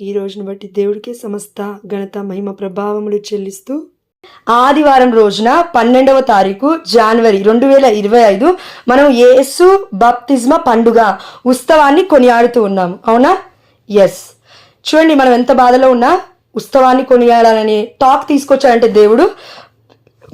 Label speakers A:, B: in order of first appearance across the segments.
A: ఈ రోజును బట్టి దేవుడికి సమస్త ఘనత మహిమ ప్రభావములు చెల్లిస్తూ ఆదివారం రోజున పన్నెండవ తారీఖు జనవరి రెండు వేల ఇరవై ఐదు మనం యేసు బాప్తిజమ పండుగ ఉత్సవాన్ని కొనియాడుతూ ఉన్నాము అవునా? ఎస్ చూడండి మనం ఎంత బాధలో ఉన్నా ఉత్సవాన్ని కొనియాడాలని టాక్ తీసుకొచ్చాడంటే దేవుడు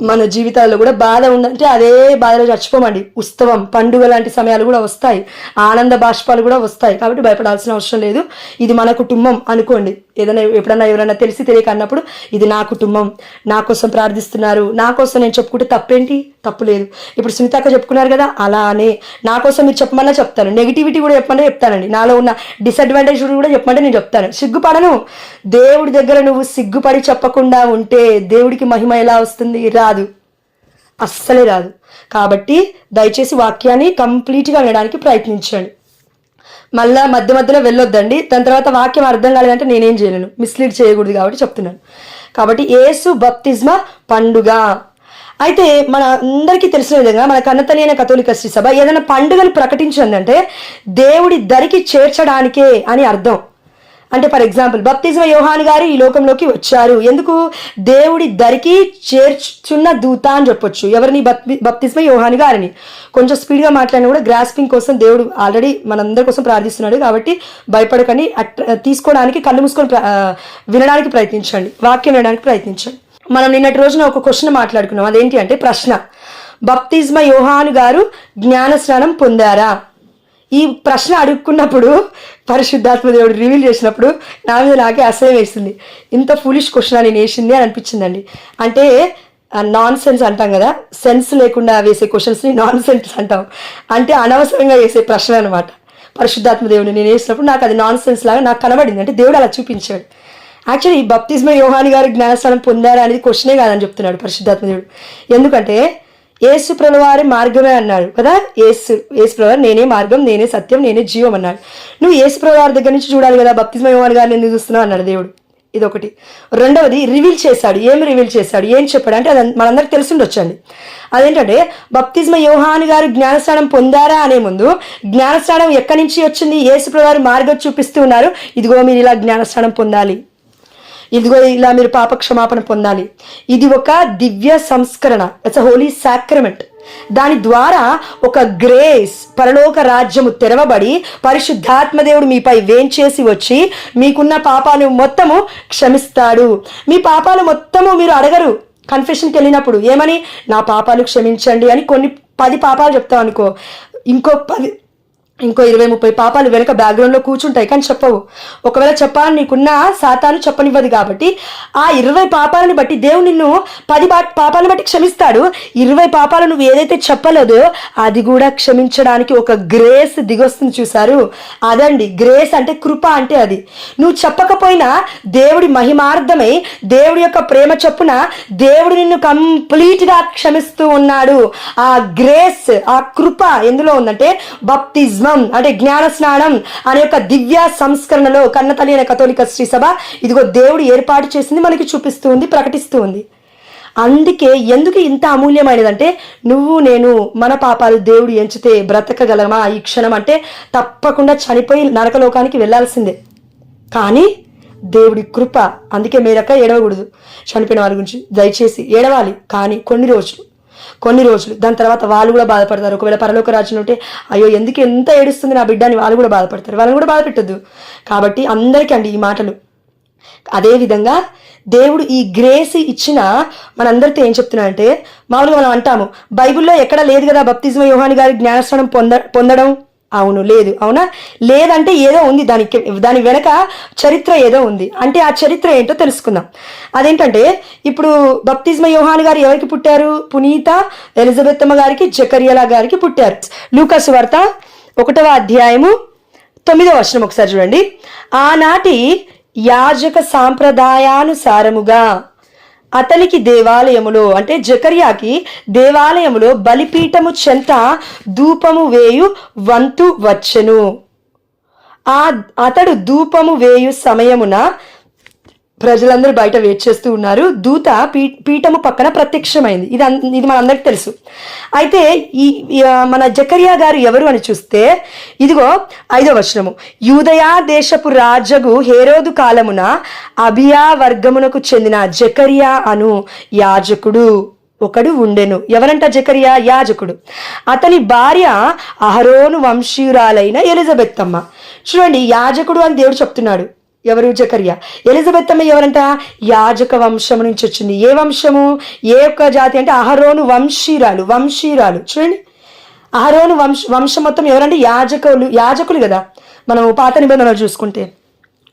A: మన జీవితాల్లో కూడా బాధ ఉందంటే అదే బాధలో చచ్చిపోమండి. ఉత్సవం పండుగ లాంటి సమయాలు కూడా వస్తాయి. ఆనంద బాష్పాలు కూడా వస్తాయి. కాబట్టి భయపడాల్సిన అవసరం లేదు. ఇది మన కుటుంబం అనుకోండి. ఏదైనా ఎప్పుడన్నా ఎవరైనా తెలిసి తెలియక అన్నప్పుడు ఇది నా కుటుంబం. నా కోసం ప్రార్థిస్తున్నారు. నా కోసం నేను చెప్పుకుంటే తప్పేంటి? తప్పు లేదు. ఇప్పుడు సునీతాక చెప్పుకున్నారు కదా అలానే. నా కోసం మీరు చెప్పమన్నా చెప్తాను. నెగిటివిటీ కూడా చెప్పమన్నా చెప్తానండి. నాలో ఉన్న డిసడ్వాంటేజ్ కూడా చెప్పమంటే నేను చెప్తాను. సిగ్గుపడను. దేవుడి దగ్గర నువ్వు సిగ్గుపడి చెప్పకుండా ఉంటే దేవుడికి మహిమ ఎలా వస్తుంది? రా రాదు. అస్సలే రాదు. కాబట్టి దయచేసి వాక్యాన్ని కంప్లీట్గా వినడానికి ప్రయత్నించండి. మళ్ళా మధ్య మధ్యలో వెళ్ళొద్దండి. దాని తర్వాత వాక్యం అర్థం కాలేదంటే నేనేం చేయలేను. మిస్లీడ్ చేయకూడదు కాబట్టి చెప్తున్నాను. కాబట్టి ఏసు బప్తిజ్మ పండుగ. అయితే మన అందరికీ తెలిసిన విధంగా మన కన్నతని అయిన కథోలిక శ్రీ సభ ఏదైనా పండుగలు ప్రకటించిందంటే దేవుడి దరికి చేర్చడానికే అని అర్థం. అంటే ఫర్ ఎగ్జాంపుల్ బప్తిజమ యోహాన్ గారు ఈ లోకంలోకి వచ్చారు. ఎందుకు? దేవుడి దరికి చేర్చున్న దూత అని చెప్పొచ్చు. ఎవరిని? బప్తిజమ యోహాన్ గారిని. కొంచెం స్పీడ్గా మాట్లాడినా కూడా గ్రాస్పింగ్ కోసం దేవుడు ఆల్రెడీ మనందరి కోసం ప్రార్థిస్తున్నాడు కాబట్టి భయపడకని అట్- తీసుకోవడానికి కళ్ళు మూసుకొని వినడానికి ప్రయత్నించండి. వాక్యం వినడానికి ప్రయత్నించండి. మనం నిన్నటి రోజున ఒక క్వశ్చన్ మాట్లాడుకున్నాం. అదేంటి అంటే ప్రశ్న. బప్తిజమ యోహాను గారు జ్ఞాన స్నానం పొందారా? ఈ ప్రశ్న అడుక్కున్నప్పుడు పరిశుద్ధాత్మ దేవుడు రివీల్ చేసినప్పుడు నా మీద నాకే అసహ్యం వేసింది ఇంత ఫులిష్ క్వశ్చన్ నేను వేసింది అని అనిపించిందండి. అంటే నాన్ సెన్స్ అంటాం కదా సెన్స్ లేకుండా వేసే క్వశ్చన్స్ని నాన్ సెన్స్ అంటాం. అంటే అనవసరంగా వేసే ప్రశ్న అనమాట పరిశుద్ధాత్మ దేవుడు నేను వేసినప్పుడు నాకు అది నాన్ సెన్స్ లాగా నాకు కనబడింది. అంటే దేవుడు అలా చూపించాడు. యాక్చువల్లీ ఈ బప్తిజ్మ యోహాని గారు జ్ఞానస్థానం పొందారా అనేది క్వశ్చనే కాదని చెప్తున్నాడు పరిశుద్ధాత్మ దేవుడు. ఎందుకంటే యేసు ప్రభువారి మార్గమే అన్నాడు కదా? యేసు యేసు ప్రభువారు నేనే మార్గం నేనే సత్యం నేనే జీవం అన్నాడు. నువ్వు యేసు ప్రభువారి దగ్గర నుంచి చూడాలి కదా? బప్తిజ్మ ఇవ్వాలి గారిని ఎందుకు చూస్తున్నావు? అన్నాడు దేవుడు. ఇదొకటి. రెండవది రివీల్ చేశాడు. ఏం రివీల్ చేశాడు? ఏం చెప్పాడు? అంటే అది మనందరికి తెలిసిండొచ్చండి. అదేంటంటే బప్తిజ్మ యోహాని గారు జ్ఞానస్నానం పొందారా అనే ముందు జ్ఞానస్నానం ఎక్కడి నుంచి వచ్చింది? యేసు ప్రభువారు మార్గం చూపిస్తూ ఉన్నారు. ఇదిగో మీరు ఇలా జ్ఞానస్నానం పొందాలి. ఇదిగో ఇలా మీరు పాప క్షమాపణ పొందాలి. ఇది ఒక దివ్య సంస్కరణ. ఇట్స్ అ హోలీ సాక్రమెంట్ దాని ద్వారా ఒక గ్రేస్ పరలోక రాజ్యము తెరవబడి పరిశుద్ధాత్మదేవుడు మీపై వేంచేసి వచ్చి మీకున్న పాపాలు మొత్తము క్షమిస్తాడు. మీ పాపాలు మొత్తము మీరు అడగరు. కన్ఫెషన్కి వెళ్ళినప్పుడు ఏమని? నా పాపాలు క్షమించండి అని కొన్ని పది పాపాలు చెప్తాం అనుకో. ఇంకో పది ఇంకో ఇరవై ముప్పై పాపాలు వెనక బ్యాక్గ్రౌండ్లో కూర్చుంటాయి కానీ చెప్పవు. ఒకవేళ చెప్పాలని నీకున్న సాతాను చెప్పనివ్వదు కాబట్టి ఆ ఇరవై పాపాలను బట్టి దేవుడు నిన్ను పది పాపాలను బట్టి క్షమిస్తాడు. ఇరవై పాపాలు నువ్వు ఏదైతే చెప్పలేదో అది కూడా క్షమించడానికి ఒక గ్రేస్ దిగొస్తుంది చూసారు అదండి గ్రేస్ అంటే కృప అంటే అది. నువ్వు చెప్పకపోయినా దేవుడి మహిమార్థమై దేవుడి యొక్క ప్రేమ చొప్పున దేవుడు నిన్ను కంప్లీట్గా క్షమిస్తూ ఉన్నాడు. ఆ గ్రేస్ ఆ కృప ఎందులో ఉందంటే స్నానం అంటే జ్ఞాన స్నానం అనే యొక్క దివ్య సంస్కరణలో కన్నతల్లి అనే కథోలిక శ్రీ సభ ఇదిగో దేవుడు ఏర్పాటు చేసింది మనకి చూపిస్తూ ఉంది ప్రకటిస్తూ ఉంది. అందుకే ఎందుకు ఇంత అమూల్యమైనదంటే నువ్వు నేను మన పాపాలు దేవుడు ఎంచితే బ్రతకగలమా ఈ క్షణం అంటే తప్పకుండా చనిపోయి నరకలోకానికి వెళ్ళాల్సిందే. కానీ దేవుడి కృప అందుకే మీరక్క ఏడవకూడదు. చనిపోయిన వారి గురించి దయచేసి ఏడవాలి. కానీ కొన్ని రోజులు కొన్ని రోజులు. దాని తర్వాత వాళ్ళు కూడా బాధపడతారు. ఒకవేళ పరలోక రాజ్యం ఉంటే అయ్యో ఎందుకు ఎంత ఏడుస్తుంది నా బిడ్డ అని వాళ్ళు కూడా బాధపడతారు. వాళ్ళని కూడా బాధపెట్టద్దు. కాబట్టి అందరికీ అండి ఈ మాటలు. అదేవిధంగా దేవుడు ఈ గ్రేస్ ఇచ్చిన మనందరితో ఏం చెప్తున్నాడంటే మామూలుగా మనం అంటాము బైబిల్లో ఎక్కడ లేదు కదా బప్తిజమ యోహాని గారి జ్ఞానస్నానం పొంద పొందడం? అవును లేదు. అవునా? లేదంటే ఏదో ఉంది దానికి దాని వెనక చరిత్ర ఏదో ఉంది. అంటే ఆ చరిత్ర ఏంటో తెలుసుకుందాం. అదేంటంటే ఇప్పుడు బప్తిజ్మ యోహాన్ గారు ఎవరికి పుట్టారు? పునీత ఎలిజబెత్తమ్మ గారికి జకరియలా గారికి పుట్టారు. లూకస్ వార్త ఒకటవ అధ్యాయము తొమ్మిదవ వచనం ఒకసారి చూడండి. ఆనాటి యాజక సాంప్రదాయానుసారముగా అతనికి దేవాలయములో అంటే జకర్యాకి దేవాలయములో బలిపీఠము చెంత ధూపము వేయు వంతు వచ్చెను. ఆ అతడు ధూపము వేయు సమయమున ప్రజలందరూ బయట వెయిట్ చేస్తూ ఉన్నారు. దూత పీ పీఠము పక్కన ప్రత్యక్షమైంది. ఇది ఇది మనందరికి తెలుసు. అయితే ఈ మన జకరియా గారు ఎవరు అని చూస్తే ఇదిగో ఐదో వచనము. యూదయా దేశపు రాజగు హేరోదు కాలమున అభియా వర్గమునకు చెందిన జకరియా అను యాజకుడు ఒకడు ఉండెను. ఎవరంట జకరియా? యాజకుడు. అతని భార్య అహరోను వంశీయురాలైన ఎలిజబెత్తమ్మ చూడండి యాజకుడు అని దేవుడు చెప్తున్నాడు. ఎవరు జకరియా? ఎలిజబెత్ అమ్మ ఎవరంట? యాజక వంశము నుంచి వచ్చింది. ఏ వంశము? ఏ ఒక్క జాతి అంటే అహరోను వంశీరాలు వంశీరాలు. చూడండి. అహరోను వంశ వంశం మొత్తం ఎవరంటే యాజకులు యాజకులు కదా. మనం పాత నిబంధనలు చూసుకుంటే.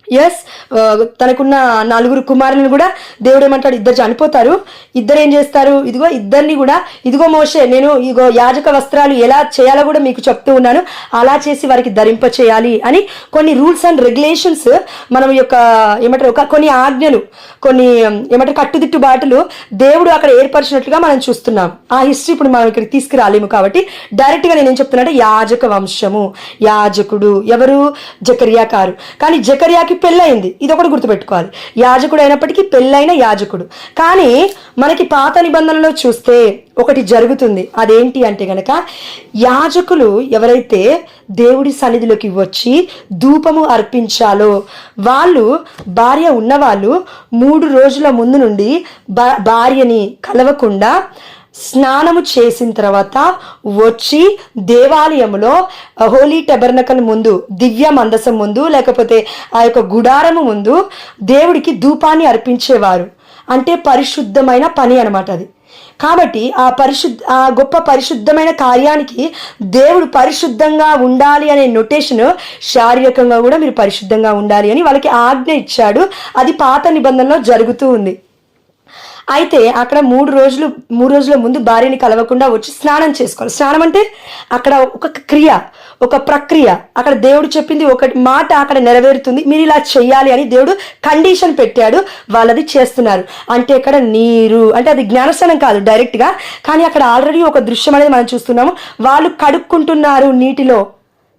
A: ఎస్ uh, తనకున్న నలుగురు కుమారులను కూడా దేవుడు ఏమంటాడు ఇద్దరు చనిపోతారు. ఇద్దరు ఏం చేస్తారు? ఇదిగో ఇద్దరిని కూడా ఇదిగో మోషే నేను ఇగో యాజక వస్త్రాలు ఎలా చేయాలో కూడా మీకు చెప్తూ ఉన్నాను. అలా చేసి వారికి ధరింప చేయాలి అని కొన్ని రూల్స్ అండ్ రెగ్యులేషన్స్ మనం యొక్క ఏమంటారు ఒక కొన్ని ఆజ్ఞలు కొన్ని ఏమంటారు కట్టుదిట్టు బాటలు దేవుడు అక్కడ ఏర్పరిచినట్లుగా మనం చూస్తున్నాం. ఆ హిస్టరీ ఇప్పుడు మనం ఇక్కడికి తీసుకురాలేము కాబట్టి డైరెక్ట్గా నేను ఏం చెప్తున్నా అంటే యాజక వంశము యాజకుడు ఎవరు? జకరియా కారు. కానీ జకర్యాకి పెళ్ళయింది. ఇది ఒకటి గుర్తుపెట్టుకోవాలి. యాజకుడు అయినప్పటికీ పెళ్ళైన యాజకుడు. కానీ మనకి పాత నిబంధనలో చూస్తే ఒకటి జరుగుతుంది. అదేంటి అంటే గనక యాజకులు ఎవరైతే దేవుడి సన్నిధిలోకి వచ్చి ధూపము అర్పించాలో వాళ్ళు భార్య ఉన్నవాళ్ళు మూడు రోజుల ముందు నుండి భార్యని కలవకుండా స్నానము చేసిన తర్వాత వచ్చి దేవాలయంలో హోలీ టెబర్నకల్ ముందు దివ్య మందసం ముందు లేకపోతే ఆ యొక్క గుడారము ముందు దేవుడికి ధూపాన్ని అర్పించేవారు. అంటే పరిశుద్ధమైన పని అనమాట అది. కాబట్టి ఆ పరిశుద్ధ ఆ గొప్ప పరిశుద్ధమైన కార్యానికి దేవుడు పరిశుద్ధంగా ఉండాలి అనే నొటేషన్ శారీరకంగా కూడా మీరు పరిశుద్ధంగా ఉండాలి అని వాళ్ళకి ఆజ్ఞ ఇచ్చాడు. అది పాత నిబంధనలో జరుగుతూ ఉంది. అయితే అక్కడ మూడు రోజులు మూడు రోజుల ముందు భార్యని కలవకుండా వచ్చి స్నానం చేసుకోవాలి. స్నానం అంటే అక్కడ ఒక క్రియ ఒక ప్రక్రియ. అక్కడ దేవుడు చెప్పింది ఒక మాట అక్కడ నెరవేరుతుంది. మీరు ఇలా చెయ్యాలి అని దేవుడు కండిషన్ పెట్టాడు. వాళ్ళది చేస్తున్నారు. అంటే ఇక్కడ నీరు అంటే అది జ్ఞానస్నానం కాదు డైరెక్ట్గా కానీ అక్కడ ఆల్రెడీ ఒక దృశ్యం అనేది మనం చూస్తున్నాము. వాళ్ళు కడుక్కుంటున్నారు నీటిలో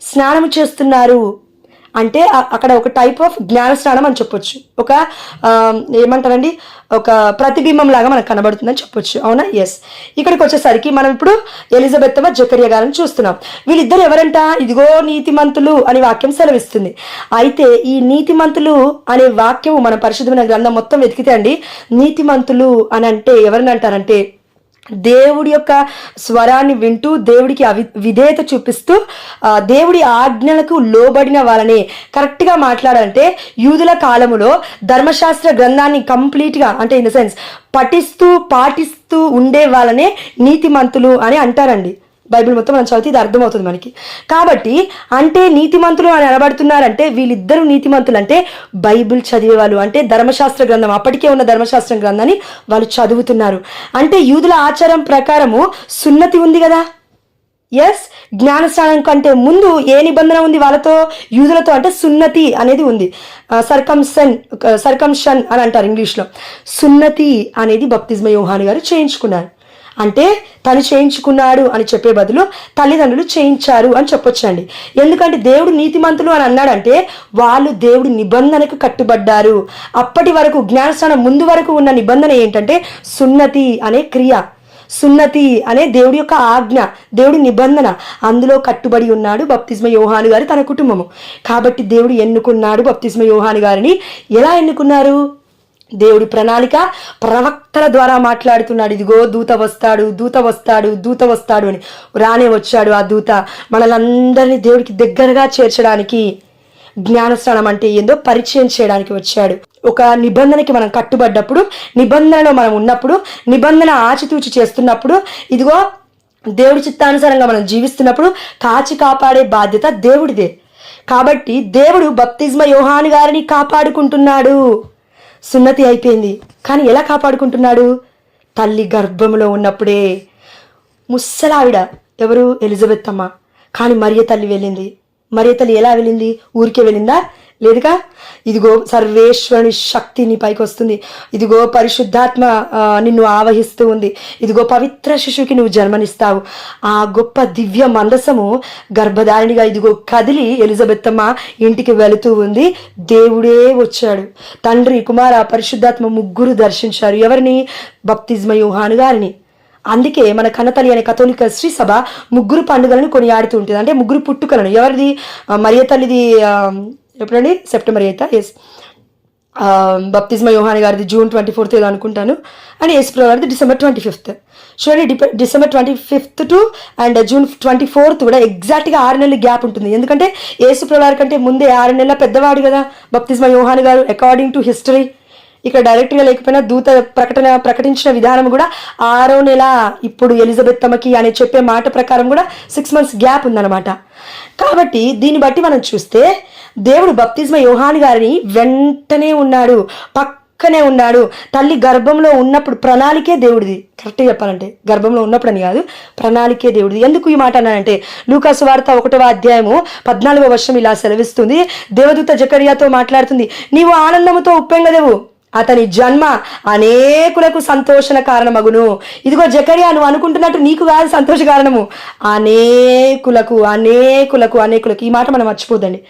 A: స్నానం చేస్తున్నారు. అంటే అక్కడ ఒక టైప్ ఆఫ్ జ్ఞాన స్నానం అని చెప్పొచ్చు. ఒక ఏమంటారండి? ఒక ప్రతిబింబం లాగా మనకు కనబడుతుందని చెప్పొచ్చు. అవునా? ఎస్ ఇక్కడికి వచ్చేసరికి మనం ఇప్పుడు ఎలిజబెత్ జకరియా గారిని చూస్తున్నాం. వీళ్ళిద్దరు ఎవరంట? ఇదిగో నీతిమంతులు అని వాక్యం సెలవిస్తుంది. అయితే ఈ నీతిమంతులు అనే వాక్యం మన పరిశుద్ధమైన గ్రంథం మొత్తం వెతికితే అండి నీతిమంతులు అని అంటే ఎవరిని అంటారంటే దేవుడి యొక్క స్వరాన్ని వింటూ దేవుడికి అవి విధేయత చూపిస్తూ దేవుడి ఆజ్ఞలకు లోబడిన వాళ్ళని కరెక్ట్గా మాట్లాడాలంటే యూదుల కాలములో ధర్మశాస్త్ర గ్రంథాన్ని కంప్లీట్గా అంటే ఇన్ ద సెన్స్ పఠిస్తూ పాటిస్తూ ఉండే వాళ్ళనే నీతిమంతులు అని అంటారండి. బైబిల్ మొత్తం మనం చదివితే ఇది అర్థమవుతుంది మనకి. కాబట్టి అంటే నీతిమంతులు అని అనబడుతున్నారంటే వీళ్ళిద్దరు నీతిమంతులు అంటే బైబిల్ చదివేవాళ్ళు. అంటే ధర్మశాస్త్ర గ్రంథం అప్పటికే ఉన్న ధర్మశాస్త్ర గ్రంథాన్ని వాళ్ళు చదువుతున్నారు. అంటే యూదుల ఆచారం ప్రకారము సున్నతి ఉంది కదా? ఎస్ జ్ఞానస్నానం కంటే ముందు ఏ నిబంధన ఉంది వాళ్ళతో? యూదులతో అంటే సున్నతి అనేది ఉంది. సర్కంసన్ సర్కంషన్ అని అంటారు ఇంగ్లీష్లో. సున్నతి అనేది బప్తిజ్మ యోహాని గారు చేయించుకున్నారు. అంటే తను చేయించుకున్నాడు అని చెప్పే బదులు తల్లిదండ్రులు చేయించారు అని చెప్పొచ్చండి. ఎందుకంటే దేవుడు నీతిమంతులు అని అన్నాడంటే వాళ్ళు దేవుడి నిబంధనకు కట్టుబడ్డారు. అప్పటి వరకు జ్ఞానస్నానం ముందు వరకు ఉన్న నిబంధన ఏంటంటే సున్నతి అనే క్రియ. సున్నతి అనే దేవుడి యొక్క ఆజ్ఞ దేవుడి నిబంధన. అందులో కట్టుబడి ఉన్నాడు బప్తిస్మ యోహాను గారు తన కుటుంబము. కాబట్టి దేవుడు ఎన్నుకున్నాడు బప్తిస్మ యోహాను గారిని ఎలా ఎన్నుకున్నారు? దేవుడి ప్రణాళిక ప్రవక్తల ద్వారా మాట్లాడుతున్నాడు. ఇదిగో దూత వస్తాడు దూత వస్తాడు దూత వస్తాడు అని రానే వచ్చాడు ఆ దూత. మనలందరినీ దేవుడికి దగ్గరగా చేర్చడానికి జ్ఞానస్నానం అంటే ఏందో పరిచయం చేయడానికి వచ్చాడు. ఒక నిబంధనకి మనం కట్టుబడ్డప్పుడు నిబంధనలో మనం ఉన్నప్పుడు నిబంధన ఆచితూచి చేస్తున్నప్పుడు ఇదిగో దేవుడి చిత్తానుసారంగా మనం జీవిస్తున్నప్పుడు కాచి కాపాడే బాధ్యత దేవుడిదే. కాబట్టి దేవుడు బప్తిజ్మ యోహాని గారిని కాపాడుకుంటున్నాడు. సున్నతి అయిపోయింది. కానీ ఎలా కాపాడుకుంటున్నాడు? తల్లి గర్భంలో ఉన్నప్పుడే. ముస్సలావిడ ఎవరు? ఎలిజబెత్ అమ్మ. కానీ మరియ తల్లి వెళ్ళింది. మరియ తల్లి ఎలా వెళ్ళింది? ఊరికే వెళ్ళిందా? లేదుగా? ఇదిగో సర్వేశ్వరుని శక్తి నీ పైకి వస్తుంది. ఇదిగో పరిశుద్ధాత్మ నిన్ను ఆవహిస్తూ ఉంది. ఇదిగో పవిత్ర శిశువుకి నువ్వు జన్మనిస్తావు. ఆ గొప్ప దివ్య మందసము గర్భధారిణిగా ఇదిగో కదిలి ఎలిజబెత్తమ్మ ఇంటికి వెళుతూ ఉంది. దేవుడే వచ్చాడు. తండ్రి కుమార పరిశుద్ధాత్మ ముగ్గురు దర్శించారు. ఎవరిని? భక్తిజ్మ యూహాను గారిని. అందుకే మన కన్నతల్లి అనే కథోలిక శ్రీ సభ ముగ్గురు పండుగలను కొనియాడుతూ ఉంటుంది. అంటే ముగ్గురు పుట్టుకలను. ఎవరిది? మరియ తల్లిది ఎప్పుడండి? సెప్టెంబర్ ఎయిత్ ఎస్ బప్తిజ్మ యోహాని గారిది జూన్ ట్వంటీ ఫోర్త్ ఏదో అనుకుంటాను. అండ్ యేసుప్రభు గారిది డిసెంబర్ ట్వంటీ ఫిఫ్త్ చూడండి డిపె- December twenty fifth to and June twenty fourth కూడా ఎగ్జాక్ట్గా ఆరు నెలల గ్యాప్ ఉంటుంది. ఎందుకంటే యేసుప్రభు గారి కంటే ముందే ఆరు నెలల పెద్దవాడు కదా. బప్తిజ్మ యోహాని గారు అకార్డింగ్ టు హిస్టరీ ఇక్కడ డైరెక్ట్గా లేకపోయినా దూత ప్రకటన ప్రకటించిన విధానం కూడా ఆరో నెల ఇప్పుడు ఎలిజబెత్ తమకి అని చెప్పే మాట ప్రకారం కూడా సిక్స్ మంత్స్ గ్యాప్ ఉందన్నమాట. కాబట్టి దీన్ని బట్టి మనం చూస్తే దేవుడు బప్తిజ్మ యోహాని గారిని వెంటనే ఉన్నాడు పక్కనే ఉన్నాడు. తల్లి గర్భంలో ఉన్నప్పుడు ప్రణాళికే దేవుడిది. కరెక్ట్గా చెప్పాలంటే గర్భంలో ఉన్నప్పుడు అని కాదు ప్రణాళికే దేవుడిది. ఎందుకు ఈ మాట అన్నానంటే లూకాసు వార్త ఒకటవ అధ్యాయము పద్నాలుగో వర్షం ఇలా సెలవిస్తుంది. దేవదూత జకరియాతో మాట్లాడుతుంది నీవు ఆనందముతో ఉప్పెంగదేవు అతని జన్మ అనేకులకు సంతోషణ కారణమగును. ఇదిగో జకరియా నువ్వు అనుకుంటున్నట్టు నీకు కాదు సంతోష కారణము. అనేకులకు అనేకులకు అనేకులకు ఈ మాట మనం మర్చిపోదండి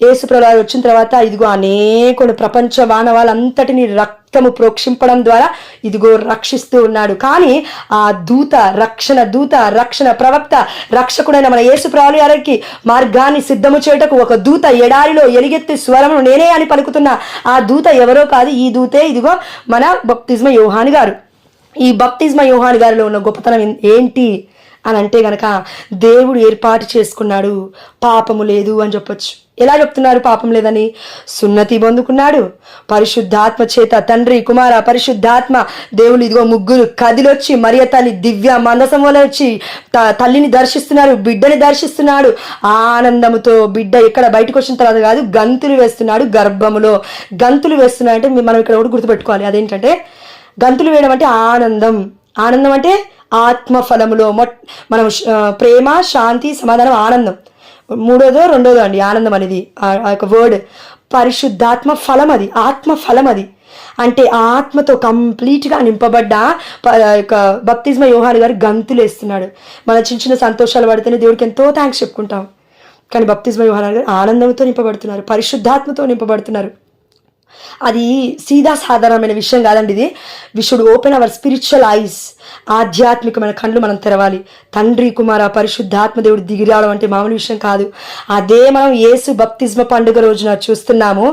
A: యేసు ప్రభువారు వచ్చిన తర్వాత ఇదిగో అనేకుడు ప్రపంచ మానవాళ్ళంతటిని రక్తము ప్రోక్షింపడం ద్వారా ఇదిగో రక్షిస్తూ ఉన్నాడు. కానీ ఆ దూత రక్షణ దూత రక్షణ ప్రవక్త రక్షకుడైన మన యేసు ప్రభువు మార్గాన్ని సిద్ధము చేయటకు ఒక దూత ఎడారిలో ఎలిగెత్తి స్వరమును నేనే అని పలుకుతున్న ఆ దూత ఎవరో కాదు ఈ దూతే ఇదిగో మన బప్తిజ్మ యోహాని గారు. ఈ బప్తిజ్మ యోహాని గారిలో ఉన్న గొప్పతనం ఏంటి? అని అంటే గనక దేవుడు ఏర్పాటు చేసుకున్నాడు. పాపము లేదు అని చెప్పొచ్చు. ఎలా చెప్తున్నారు పాపం లేదని? సున్నతి పొందుకున్నాడు. పరిశుద్ధాత్మ చేత తండ్రి కుమార పరిశుద్ధాత్మ దేవులు ఇదిగో ముగ్గురు కదిలొచ్చి మరియ తల్లి దివ్య మందసం వల్ల వచ్చి త- తల్లిని దర్శిస్తున్నారు బిడ్డని దర్శిస్తున్నాడు. ఆనందముతో బిడ్డ ఇక్కడ బయటకు వచ్చిన తర్వాత కాదు గంతులు వేస్తున్నాడు గర్భములో. గంతులు వేస్తున్నాడు అంటే మనం ఇక్కడ ఒకటి గుర్తుపెట్టుకోవాలి. అదేంటంటే గంతులు వేయడం అంటే ఆనందం. ఆనందం అంటే ఆత్మ ఫలములో మొట్ మనం ప్రేమ శాంతి సమాధానం ఆనందం. మూడోదో రెండోదో అండి ఆనందం అనేది ఆ ఆ యొక్క వర్డ్ పరిశుద్ధాత్మ ఫలం అది ఆత్మ ఫలం అది. అంటే ఆత్మతో కంప్లీట్గా నింపబడ్డ ప- యొక్క భక్తిజ్మ యోహాని గారు గంతులు వేస్తున్నాడు. మన చిన్న చిన్న సంతోషాలు పడితేనే దేవుడికి ఎంతో థ్యాంక్స్ చెప్పుకుంటాం. కానీ భక్తిజ్మ యోహాని గారు ఆనందంతో నింపబడుతున్నారు పరిశుద్ధాత్మతో నింపబడుతున్నారు. అది సీదా సాధారణమైన విషయం కాదండి ఇది. We should open our spiritual eyes ఆధ్యాత్మికమైన కళ్ళు మనం తెరవాలి. తండ్రి కుమార పరిశుద్ధాత్మదేవుడు దిగి రావడం అంటే మామూలు విషయం కాదు. అదే మనం యేసు భక్తిజ్మ పండుగ రోజున చూస్తున్నాము.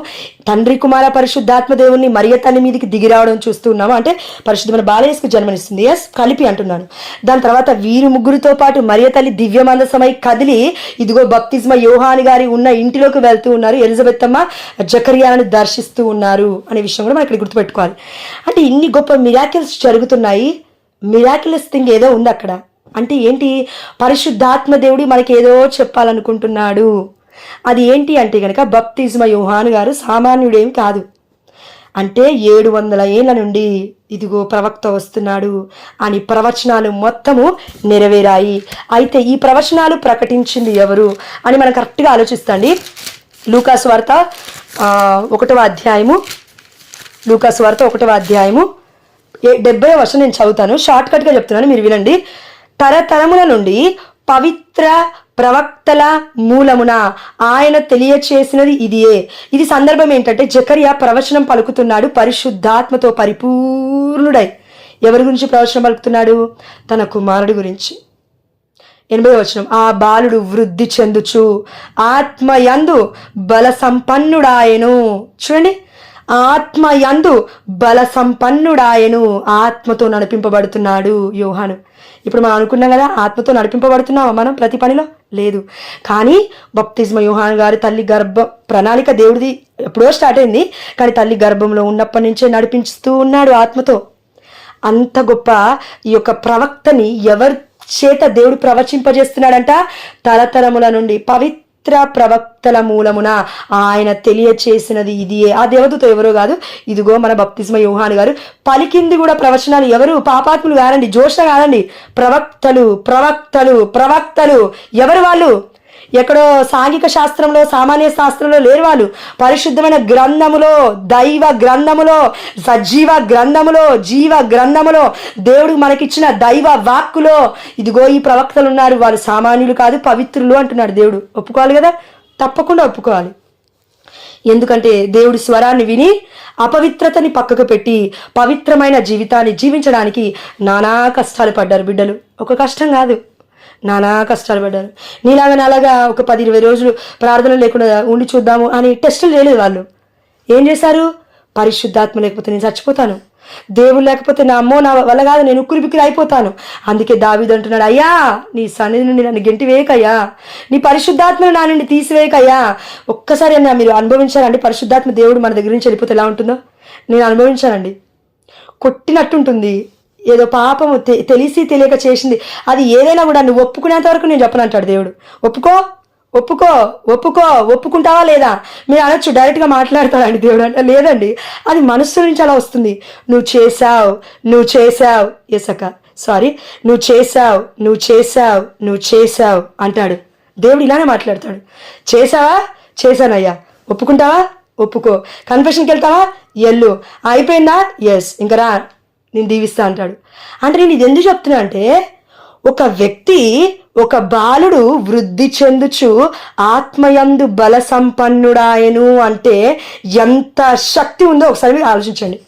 A: తండ్రి కుమార పరిశుద్ధాత్మదేవుని మరియ తల్లి మీదకి దిగి రావడం చూస్తున్నాము అంటే పరిశుద్ధమైన బాలయేసుకు జన్మనిస్తుంది. ఎస్ కలిపి అంటున్నాను. దాని తర్వాత వీరు ముగ్గురితో పాటు మరియ తల్లి దివ్యమందసమై కదిలి ఇదిగో భక్తిజ్మ యోహాని గారి ఉన్న ఇంటిలోకి వెళ్తూ ఉన్నారు. ఎలిజబెత్ అమ్మ జకరియాను దర్శిస్తూ ఉన్నారు అనే విషయం కూడా మనం ఇక్కడ గుర్తుపెట్టుకోవాలి. అంటే ఇన్ని గొప్ప మిరాకిల్స్ జరుగుతున్నాయి. మిరాకిల్స్ థింగ్ ఏదో ఉంది అక్కడ. అంటే ఏంటి? పరిశుద్ధాత్మ దేవుడి మనకి ఏదో చెప్పాలనుకుంటున్నాడు. అది ఏంటి అంటే కనుక బప్తిజ్మ యోహాన్ గారు సామాన్యుడేం కాదు. అంటే ఏడు వందల ఏళ్ళ నుండి ఇదిగో ప్రవక్త వస్తున్నాడు అని ప్రవచనాలు మొత్తము నెరవేరాయి. అయితే ఈ ప్రవచనాలు ప్రకటించింది ఎవరు అని మనం కరెక్ట్గా ఆలోచిస్తండి లూకాస్ వార్త ఒకటవ అధ్యాయము. లూకాస్ వార్త ఒకటవ అధ్యాయము. ఏ- డెబ్బై వర్షం నేను చదువుతాను. షార్ట్ కట్గా చెప్తున్నాను మీరు వినండి. తరతరముల నుండి పవిత్ర ప్రవక్తల మూలమున ఆయన తెలియచేసినది ఇదియే. ఇది సందర్భం ఏంటంటే జకరియా ప్రవచనం పలుకుతున్నాడు పరిశుద్ధాత్మతో పరిపూర్ణుడై. ఎవరి గురించి ప్రవచనం పలుకుతున్నాడు? తన కుమారుడి గురించి. ఎనభై వచనం ఆ బాలుడు వృద్ధి చెందుచు ఆత్మయందు బల సంపన్నుడాయను చూడండి ఆత్మయందు బల సంపన్నుడాయను ఆత్మతో నడిపింపబడుతున్నాడు యోహాను. ఇప్పుడు మనం అనుకున్నాం కదా ఆత్మతో నడిపింపబడుతున్నామా మనం ప్రతి పనిలో? లేదు. కానీ బప్తిజ్మ యోహాన్ గారి తల్లి గర్భ ప్రణాళిక దేవుడిది ఎప్పుడో స్టార్ట్ అయింది. కానీ తల్లి గర్భంలో ఉన్నప్పటి నుంచే నడిపిస్తూ ఉన్నాడు ఆత్మతో. అంత గొప్ప ఈ యొక్క ప్రవక్తని ఎవరి చేత దేవుడు ప్రవచింపజేస్తున్నాడంట. తరతరముల నుండి పవిత్ర ప్రవక్తల మూలమున ఆయన తెలియచేసినది ఇది ఆ దేవదూత ఎవరో కాదు ఇదిగో మన బప్తిస్మ యోహాను గారు. పలికింది కూడా ప్రవచనాలు ఎవరు? పాపాత్ములు కాదండి జోష కాదండి. ప్రవక్తలు ప్రవక్తలు ప్రవక్తలు. ఎవరు వాళ్ళు? ఎక్కడో సాంఘిక శాస్త్రంలో సామాన్య శాస్త్రంలో లేరు వాళ్ళు పరిశుద్ధమైన గ్రంథములో దైవ గ్రంథములో సజీవ గ్రంథములో జీవ గ్రంథములో దేవుడు మనకిచ్చిన దైవ వాక్కులో ఇదిగో ఈ ప్రవక్తలు ఉన్నారు వాళ్ళు సామాన్యులు కాదు పవిత్రులు అంటున్నాడు దేవుడు. ఒప్పుకోవాలి కదా? తప్పకుండా ఒప్పుకోవాలి. ఎందుకంటే దేవుడి స్వరాన్ని విని అపవిత్రతని పక్కకు పెట్టి పవిత్రమైన జీవితాన్ని జీవించడానికి నానా కష్టాలు పడ్డారు బిడ్డలు. ఒక కష్టం కాదు. నానా కష్టాలు పడ్డారు నీలాగా నాలాగా ఒక పది ఇరవై రోజులు ప్రార్థన లేకుండా ఉండి చూద్దాము అని టెస్టులు చేయలేదు వాళ్ళు. ఏం చేశారు? పరిశుద్ధాత్మ లేకపోతే నేను చచ్చిపోతాను. దేవుడు లేకపోతే నా అమ్మో నా వల్ల కాదు నేను ఉక్కురి బిక్కురి అయిపోతాను. అందుకే దావిదు అంటున్నాడు అయ్యా నీ సన్నిధి నుండి నన్ను గెంటివేయకయ్యా. నీ పరిశుద్ధాత్మను నా నుండి తీసివేయకయ్యా. ఒక్కసారి అన్న మీరు అనుభవించారండి పరిశుద్ధాత్మ దేవుడు మన దగ్గర నుంచి వెళ్ళిపోతే ఎలా ఉంటుందో? నేను అనుభవించానండి. కొట్టినట్టుంటుంది. ఏదో పాపము తె- తెలిసి తెలియక చేసింది. అది ఏదైనా కూడా నువ్వు ఒప్పుకునేంత వరకు నేను చెప్పనంటాడు దేవుడు. ఒప్పుకో ఒప్పుకో ఒప్పుకో ఒప్పుకుంటావా లేదా? మీరు అనొచ్చు డైరెక్ట్గా మాట్లాడతాడండి దేవుడు అంటే? లేదండి. అది మనస్సు నుంచి అలా వస్తుంది. నువ్వు చేసావు నువ్వు చేసావు ఎసక సారీ నువ్వు చేసావు నువ్వు చేసావు నువ్వు చేసావు అంటాడు. దేవుడు ఇలానే మాట్లాడతాడు. చేసావా చేశానయ్యా. ఒప్పుకుంటావా? ఒప్పుకో. కన్ఫెషన్కి వెళ్తావా? ఎల్లు అయిపోయిందా? ఎస్ ఇంకా రా. నేను దీవిస్తా అంటాడు. అంటే నేను ఇది ఎందుకు చెప్తున్నా అంటే ఒక వ్యక్తి ఒక బాలుడు వృద్ధి చెందుచు ఆత్మయందు బల సంపన్నుడాయను అంటే ఎంత శక్తి ఉందో ఒకసారి మీరు ఆలోచించండి.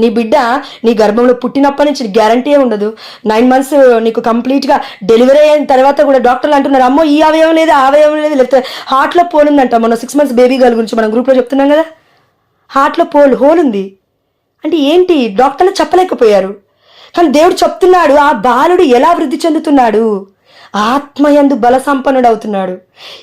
A: నీ బిడ్డ నీ గర్భంలో పుట్టినప్పటి నుంచి గ్యారంటీ ఉండదు. నైన్ మంత్స్ నీకు కంప్లీట్గా డెలివరీ అయిన తర్వాత కూడా డాక్టర్లు అంటున్నారు అమ్మో ఈ అవయవం లేదు ఆ అవయవం లేదు. లేకపోతే హార్ట్లో పోల్ ఉందంట సిక్స్ మంత్స్ బేబీ గర్ల్ గురించి మనం గ్రూప్లో చెప్తున్నాం కదా. హార్ట్లో పోల్ హోల్ ఉంది. అంటే ఏంటి? డాక్టర్లు చెప్పలేకపోయారు. కానీ దేవుడు చెప్తున్నాడు ఆ బాలుడు ఎలా వృద్ధి చెందుతున్నాడు? ఆత్మయందు బల సంపన్నుడవుతున్నాడు.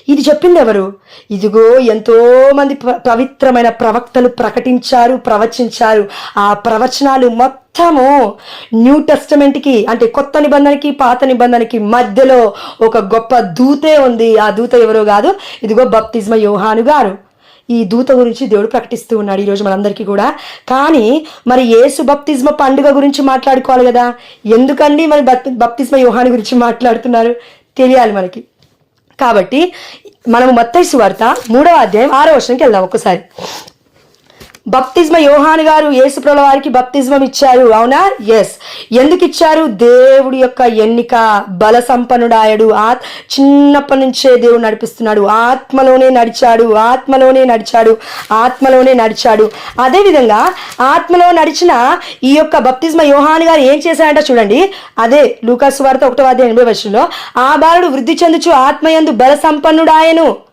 A: ఇది చెప్పింది ఎవరు? ఇదిగో ఎంతో మంది ప- పవిత్రమైన ప్రవక్తలు ప్రకటించారు ప్రవచించారు. ఆ ప్రవచనాలు మొత్తము న్యూ టెస్టమెంట్కి అంటే కొత్త నిబంధనకి పాత నిబంధనకి మధ్యలో ఒక గొప్ప దూతే ఉంది. ఆ దూత ఎవరో కాదు? ఇదిగో బప్తిజ్మ యోహాను గారు. ఈ దూత గురించి దేవుడు ప్రకటిస్తూ ఉన్నాడు ఈరోజు మనందరికీ కూడా. కానీ మరి యేసు బప్తిజ్మ పండుగ గురించి మాట్లాడుకోవాలి కదా? ఎందుకండి మరి బప్ బప్తిజ్మ యోహాని గురించి మాట్లాడుతున్నారు? తెలియాలి మనకి. కాబట్టి మనము మత్తైసు వార్త మూడవ అధ్యాయం ఆరో వర్షంకి వెళ్దాం ఒక్కసారి. బప్తిజ్మ యోహాను గారు యేసుప్రభుల వారికి బప్తిజ్మం ఇచ్చారు అవునా? ఎస్ ఎందుకు ఇచ్చారు దేవుడి యొక్క ఎన్నిక బల సంపన్నుడాయడు ఆ చిన్నప్పటి నుంచే దేవుడు నడిపిస్తున్నాడు. ఆత్మలోనే నడిచాడు. ఆత్మలోనే నడిచాడు. ఆత్మలోనే నడిచాడు. అదేవిధంగా ఆత్మలో నడిచిన ఈ యొక్క బప్తిజ్మ యోహాను గారు ఏం చేశారంట చూడండి. అదే లూకాసు వార్త ఒకటో అధ్యాయం ఎనభై వర్షంలో ఆ బాలుడు వృద్ధి చెందుచు ఆత్మయందు బల సంపన్నుడాయను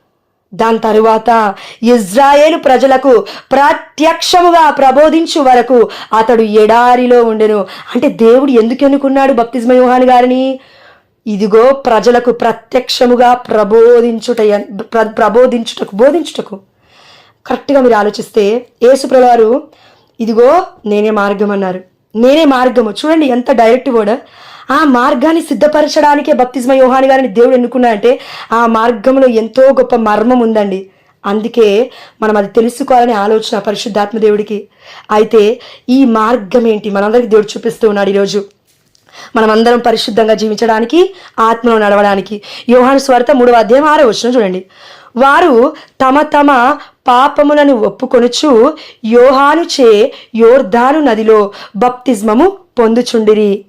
A: దాని తరువాత ఇజ్రాయేలు ప్రజలకు ప్రత్యక్షముగా ప్రబోధించు వరకు అతడు ఎడారిలో ఉండెను. అంటే దేవుడు ఎందుకు ఎన్నుకున్నాడు భక్తిజ్మ యోహాన్ గారిని? ఇదిగో ప్రజలకు ప్రత్యక్షముగా ప్రబోధించుట ప్రబోధించుటకు బోధించుటకు. కరెక్ట్గా మీరు ఆలోచిస్తే యేసు ఇదిగో నేనే మార్గం అన్నారు నేనే మార్గము. చూడండి ఎంత డైరెక్ట్ వర్డ్. ఆ మార్గాన్ని సిద్ధపరచడానికే బప్తిజ్మ యోహాని గారిని దేవుడు ఎన్నుకున్నాడంటే ఆ మార్గంలో ఎంతో గొప్ప మర్మం ఉందండి. అందుకే మనం అది తెలుసుకోవాలనే ఆలోచన పరిశుద్ధాత్మ దేవుడికి. అయితే ఈ మార్గం ఏంటి మనందరికి దేవుడు చూపిస్తూ ఉన్నాడు ఈరోజు. మనమందరం పరిశుద్ధంగా జీవించడానికి ఆత్మలో నడవడానికి. యోహాను స్వార్థ మూడవ అధ్యాయం ఆరో వచ్చిన చూడండి. వారు తమ తమ పాపములను ఒప్పుకొనుచు యోహాను చే యోర్ధాను నదిలో బప్తిజ్మము పొందుచుండిరి.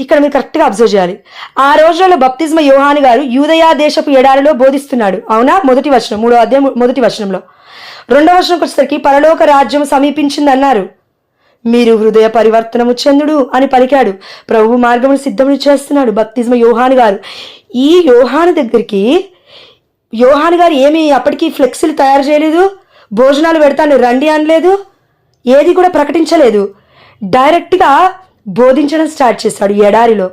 A: ఇక్కడ మీరు కరెక్ట్గా అబ్జర్వ్ చేయాలి. ఆ రోజుల్లో బప్తిజ్మ యోహాని గారు యూదయా దేశపు ఎడారిలో బోధిస్తున్నాడు. అవునా? మొదటి వచనం మూడో అధ్యాయం మొదటి వచనంలో. రెండవ వచనంకి వచ్చేసరికి పరలోక రాజ్యం సమీపించింది అన్నారు మీరు హృదయ పరివర్తనము చెందుడు అని పలికాడు. ప్రభు మార్గమును సిద్ధమును చేస్తున్నాడు బప్తిజ్మ యోహాను గారు. ఈ యోహాను దగ్గరికి యోహాను గారు ఏమి అప్పటికీ ఫ్లెక్సీలు తయారు చేయలేదు. భోజనాలు పెడతాను రండి అనలేదు. ఏది కూడా ప్రకటించలేదు. డైరెక్ట్గా బోధించడం స్టార్ట్ చేశాడు ఎడారిలో.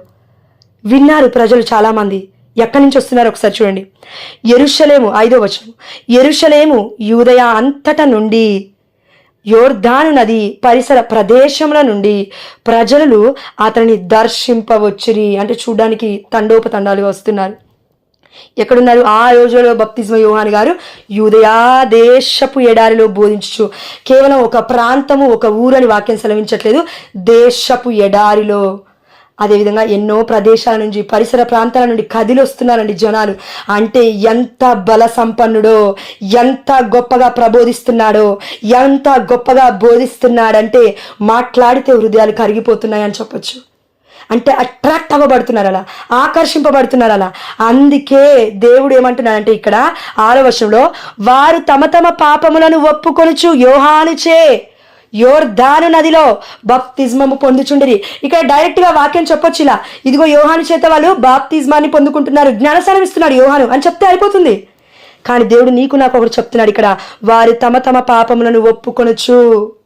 A: విన్నారు ప్రజలు చాలామంది. ఎక్కడి నుంచి వస్తున్నారు ఒకసారి చూడండి. ఎరుషలేము ఐదో వచనం. ఎరుషలేము యూదయ అంతట నుండి యోర్ధాను నది పరిసర ప్రదేశముల నుండి ప్రజలు అతనిని దర్శింపవచ్చురి అంటే చూడడానికి తండోపతండాలుగా వస్తున్నారు. ఎక్కడున్నారు? ఆ రోజులో బప్తిజ్మ యోహాన్ గారు యూదయా దేశపు ఎడారిలో బోధించు కేవలం ఒక ప్రాంతము ఒక ఊరని వాక్యం సెలవించట్లేదు దేశపు ఎడారిలో. అదేవిధంగా ఎన్నో ప్రదేశాల నుంచి పరిసర ప్రాంతాల నుండి కదిలి వస్తున్నారండి జనాలు. అంటే ఎంత బల సంపన్నుడో ఎంత గొప్పగా ప్రబోధిస్తున్నాడో ఎంత గొప్పగా బోధిస్తున్నాడంటే మాట్లాడితే హృదయాలు కరిగిపోతున్నాయని చెప్పొచ్చు. అంటే అట్రాక్ట్ అవ్వబడుతున్నారు అలా ఆకర్షింపబడుతున్నారు అలా అందుకే దేవుడు ఏమంటున్నాడంటే ఇక్కడ ఆరో వర్షంలో వారు తమ తమ పాపములను ఒప్పుకొనుచు యోహానుచే యోర్ధాను నదిలో బాప్తిజమము పొందుచుండిరి. ఇక్కడ డైరెక్ట్గా వాక్యం చెప్పొచ్చు ఇలా ఇదిగో యోహాను చేత వాళ్ళు బాప్తిజమాన్ని పొందుకుంటున్నారు జ్ఞానసారం ఇస్తున్నాడు యోహాను అని చెప్తే అయిపోతుంది. కానీ దేవుడు నీకు నాకు ఒకటి చెప్తున్నాడు ఇక్కడ. వారి తమ తమ పాపములను ఒప్పుకొనొచ్చు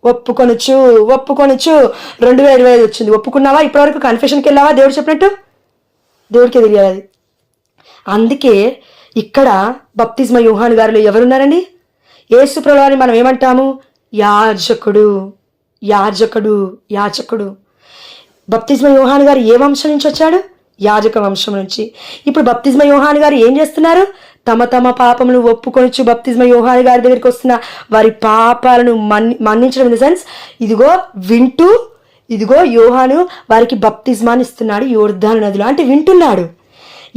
A: ఒప్పుకొనొచ్చు ఒప్పుకొనొచ్చు రెండు వేల ఇరవై ఐదు వచ్చింది. ఒప్పుకున్నావా? ఇప్పటివరకు కన్ఫెషన్కి వెళ్ళావా? దేవుడు చెప్పినట్టు? దేవుడికి తెలియాలి అందుకే ఇక్కడ బప్తిజ్మ యూహాన్ గారిలో ఎవరున్నారండి? యేసు ప్రభువారిని మనం ఏమంటాము? యాజకుడు. యాజకుడు. యాజకుడు. బప్తిజ్మ యోహాన్ గారు ఏ వంశం నుంచి వచ్చాడు? యాజక వంశం నుంచి. ఇప్పుడు బప్తిజ్మ యోహాన్ గారు ఏం చేస్తున్నారు? తమ తమ పాపములు ఒప్పుకొనిచ్చు బప్తిస్మ యోహాని గారి దగ్గరికి వస్తున్న వారి పాపాలను మన్ని మన్నించడం ఇన్ ద సెన్స్ ఇదిగో వింటూ ఇదిగో యోహాను వారికి బప్తిజ్మాని ఇస్తున్నాడు యోర్ధాను నదిలో. అంటే వింటున్నాడు.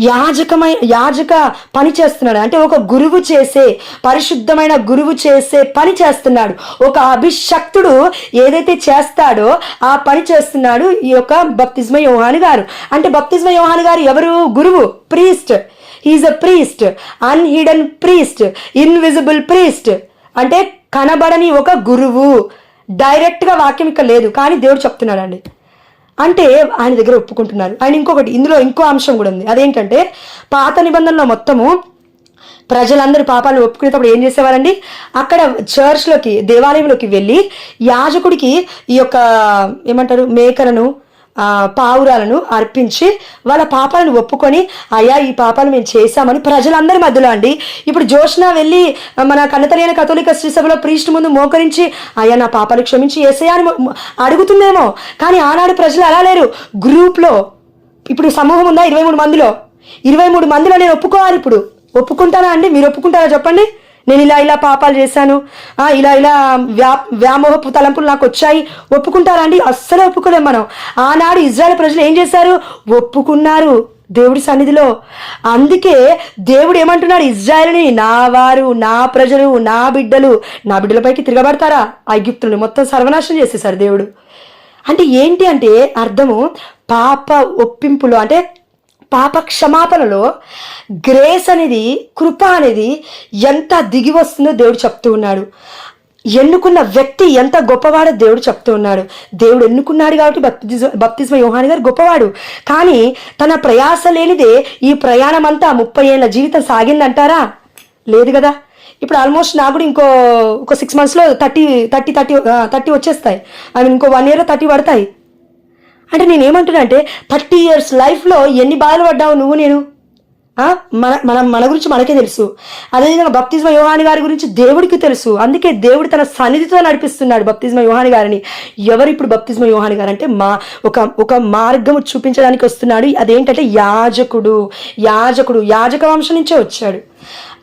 A: యాజకమై యాజక పని చేస్తున్నాడు. అంటే ఒక గురువు చేసే పరిశుద్ధమైన గురువు చేసే పని చేస్తున్నాడు. ఒక అభిషక్తుడు ఏదైతే చేస్తాడో ఆ పని చేస్తున్నాడు ఈ యొక్క బప్తిజ్మ యోహాని గారు. అంటే బప్తిజ్మ యోహాని గారు ఎవరు? గురువు priest. He is a priest unhidden priest invisible priest అంటే కనబడని ఒక గురువు. డైరెక్ట్గా వాక్యం ఇక్కడ లేదు కానీ దేవుడు చెప్తున్నాడండి. అంటే ఆయన దగ్గర ఒప్పుకుంటున్నారు. ఆయన ఇంకొకటి ఇందులో ఇంకో అంశం కూడా ఉంది. అదేంటంటే పాత నిబంధనలో మొత్తము ప్రజలందరూ పాపాలను ఒప్పుకునేటప్పుడు ఏం చేసేవారండి? అక్కడ చర్చ్లోకి దేవాలయంలోకి వెళ్ళి యాజకుడికి ఈ యొక్క ఏమంటారు మేకలను పావురాలను అర్పించి వాళ్ళ పాపాలను ఒప్పుకొని అయ్యా ఈ పాపాలు మేము చేశామని ప్రజలందరి మధ్యలో అండి. ఇప్పుడు జోష్న వెళ్ళి మన కన్నతలైన కథోలిక శ్రీ సభలో ప్రీస్ట్ ముందు మోకరించి అయ్యా నా పాపాలు క్షమించి ఏసయ్యా అని అడుగుతుందేమో. కానీ ఆనాడు ప్రజలు అలా లేరు. గ్రూప్లో ఇప్పుడు సమూహం ఉందా? ఇరవై మూడు మందిలో. ఇరవై మూడు మందిలో నేను ఒప్పుకోవాలి ఇప్పుడు. ఒప్పుకుంటానా అండి? మీరు ఒప్పుకుంటారా? చెప్పండి. నేను ఇలా ఇలా పాపాలు చేశాను. ఇలా ఇలా వ్యా వ్యామోహపు తలంపులు నాకు వచ్చాయి. ఒప్పుకుంటారా అండి? అస్సలు ఒప్పుకోలేం మనం. ఆనాడు ఇజ్రాయల్ ప్రజలు ఏం చేశారు? ఒప్పుకున్నారు దేవుడి సన్నిధిలో. అందుకే దేవుడు ఏమంటున్నాడు? ఇజ్రాయల్ని నా వారు నా ప్రజలు నా బిడ్డలు నా బిడ్డలపైకి తిరగబడతారా? ఐగుప్తులను మొత్తం సర్వనాశనం చేసేసారు దేవుడు. అంటే ఏంటి అంటే అర్థము? పాప ఒప్పింపులో అంటే పాప క్షమాపణలో గ్రేస్ అనేది కృప అనేది ఎంత దిగి వస్తుందో దేవుడు చెప్తూ ఉన్నాడు. ఎన్నుకున్న వ్యక్తి ఎంత గొప్పవాడో దేవుడు చెప్తూ ఉన్నాడు. దేవుడు ఎన్నుకున్నాడు కాబట్టి బప్తిజ బప్తిజమ యోహాని గారు గొప్పవాడు. కానీ తన ప్రయాస లేనిదే ఈ ప్రయాణం అంతా ముప్పై ఏళ్ళ జీవితం సాగిందంటారా? లేదు కదా. ఇప్పుడు ఆల్మోస్ట్ నాకు కూడా ఇంకో ఒక సిక్స్ మంత్స్లో థర్టీ థర్టీ థర్టీ థర్టీ వచ్చేస్తాయి. ఐ మీన్ ఇంకో వన్ ఇయర్లో థర్టీ పడతాయి. అంటే నేను ఏమంటున్నా అంటే థర్టీ ఇయర్స్ లైఫ్లో ఎన్ని బాధలు పడ్డావు నువ్వు నేను? మన మన మన గురించి మనకే తెలుసు. అదేవిధంగా బప్తిజమ యోహాని గారి గురించి దేవుడికి తెలుసు. అందుకే దేవుడు తన సన్నిధితో నడిపిస్తున్నాడు బప్తిజమ యోహాని గారిని. ఎవరు ఇప్పుడు బప్తిజమ యోహాని గారు అంటే మా ఒక ఒక మార్గము చూపించడానికి వస్తున్నాడు. అదేంటంటే యాజకుడు యాజకుడు యాజక వంశం నుంచే వచ్చాడు.